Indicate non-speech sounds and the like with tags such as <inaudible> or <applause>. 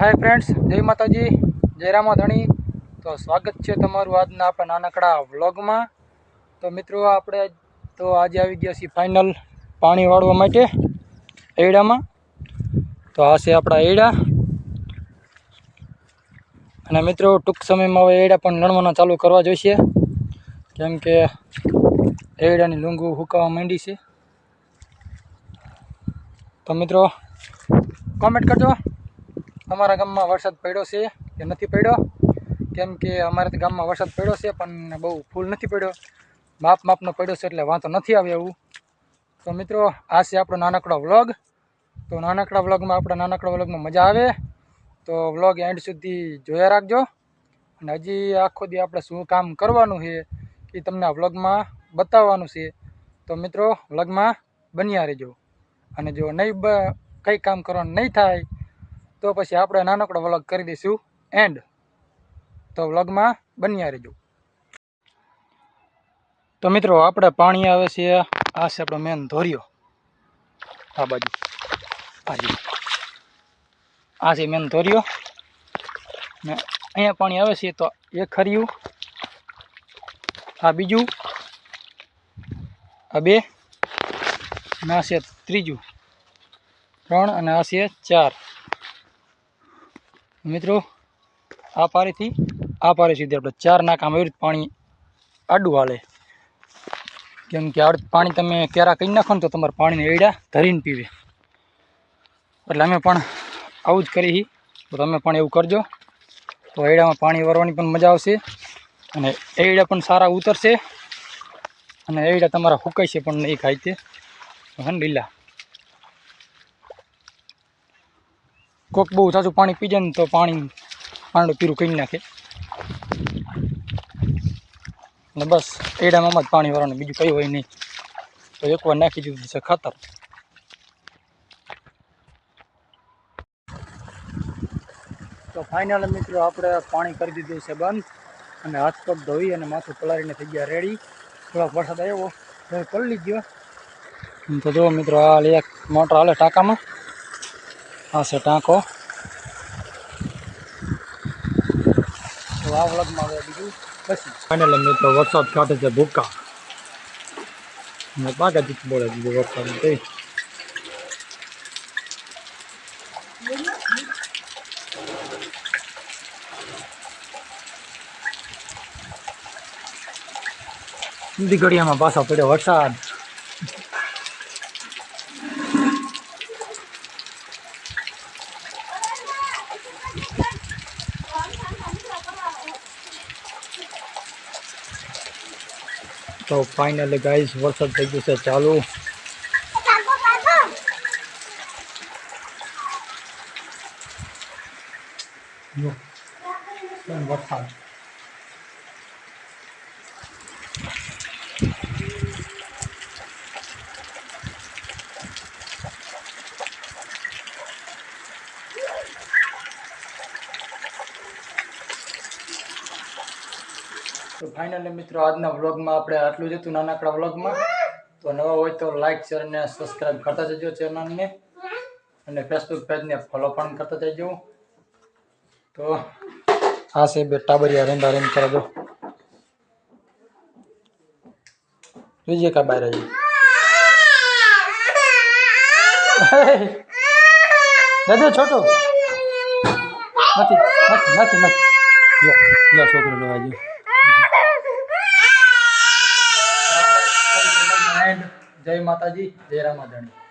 Hi friends જય માતાજી, જય ધણી તો સ્વાગત છે તમારું આજના આપણા નાનકડા વ્લોગમાં. તો મિત્રો, આપણે તો આજે આવી ગયા છીએ ફાઇનલ પાણી વાળવા માટે એડામાં તો આ છે આપણા એડા અને મિત્રો, ટૂંક સમયમાં હવે એડા પણ લણવાના ચાલુ કરવા જોઈશે. કેમ કે એડાની લૂંગું હુકાવા માંડી છે. તો મિત્રો કોમેન્ટ કરજો. તમારા ગામમાં વરસાદ પડ્યો છે કે નથી પડ્યો? કેમ કે અમારા ગામમાં વરસાદ પડ્યો છે, પણ બહુ ફૂલ નથી પડ્યો. માપ માપનો પડ્યો છે એટલે વાંધો નથી આવે એવું. તો મિત્રો, આ છે આપણો નાનકડો વ્લોગ. તો નાનકડા વ્લોગમાં આપણા નાનકડા વ્લોગમાં મજા આવે. તો વ્લોગ એન્ડ સુધી જોયા રાખજો. અને હજી આખો દી આપણે શું કામ કરવાનું છે એ તમને આ વ્લોગમાં બતાવવાનું છે. તો મિત્રો, વ્લોગમાં બન્યા રહેજો. અને જો નહીં કંઈ કામ કરવાનું નહીં થાય તો પછી આપણે નાનકડો વ્લોગ કરી દઈશું. એન્ડ તો વ્લોગમાં બન્યા રહેજો. તો મિત્રો, આપણે પાણી આવે છે. આ છે આપણો મેન ધોરિયો. આ બાજુ. બાજુ. આ છે મેન ધોરિયો. ને અહીંયા પાણી આવે છે તો એ ખર્યું આ બીજું. આ બે. અને આ છે ત્રીજું. ત્રણ અને આ છે ચાર. મિત્રો, આ પારેથી, આ પારે સુધી આપણે ચાર નાકામાં એવી રીતે પાણી આડું હાલે. કેમ કે આડ પાણી તમે ક્યારા કરી નાખો ને તો તમારે પાણીને એડા ધરીને પીવે. એટલે અમે પણ આવું જ કરી તો તમે પણ એવું કરજો. તો એડામાં પાણી વરવાની પણ મજા આવશે. અને એડા પણ સારા ઉતરશે. અને એડા તમારા ફૂકાય છે પણ નહીં ખાય તે. હે લીલા. કોક બહુ સાચું પાણી પી જાય ને તો પાણી પાંડું પીરું કરી નાખે. ને બસ, એડામાં જ પાણી વાળવાનું બીજું કયું હોય નહીં. તો એકવાર નાખી દીધું છે ખાતર. તો ફાઇનલ મિત્રો આપણે પાણી કરી દીધું છે બંધ. અને હાથ પગ ધોઈ અને માથું પલાળીને થઈ ગયા રેડી થોડોક વરસાદ આવ્યો. પલળી ગયો. તો જુઓ મિત્રો આ એક મોટર હાલે ટાંકામાં. આ છે ટાંકો તો આ વ્લોગમાં હવે બીજું પછી ફાઇનલ મિત્રો વરસાદ કાઢે છે ભૂકા અને પાકા જીત બોલે બીજું વરસાદ તે ઊંધી ઘડિયામાં પાછો પડ્યો વરસાદ તો ફાઇનલી ગાઈસ વરસાદ થઈ ગયો છે ચાલુ. વરસાદ. તો ફાઇનલી મિત્રો આજના વ્લોગમાં આપણે આટલું જ હતું નાનકડા વ્લોગમાં તો નવા હોય તો લાઈક શેર અને સબસ્ક્રાઈબ કરતા જજો ચેનલને અને ફેસબુક પેજને ફોલો પણ કરતા જજો. તો આ છે બે ટાબરિયા રેંડા રેંડ કરજો જોઈએ કા બહાર આવી <laughs> દાદા છોટો. નથી નથી નથી. નથી લો છોકરો લેવા જો એન્ડ જય માતાજી જય રામાધણી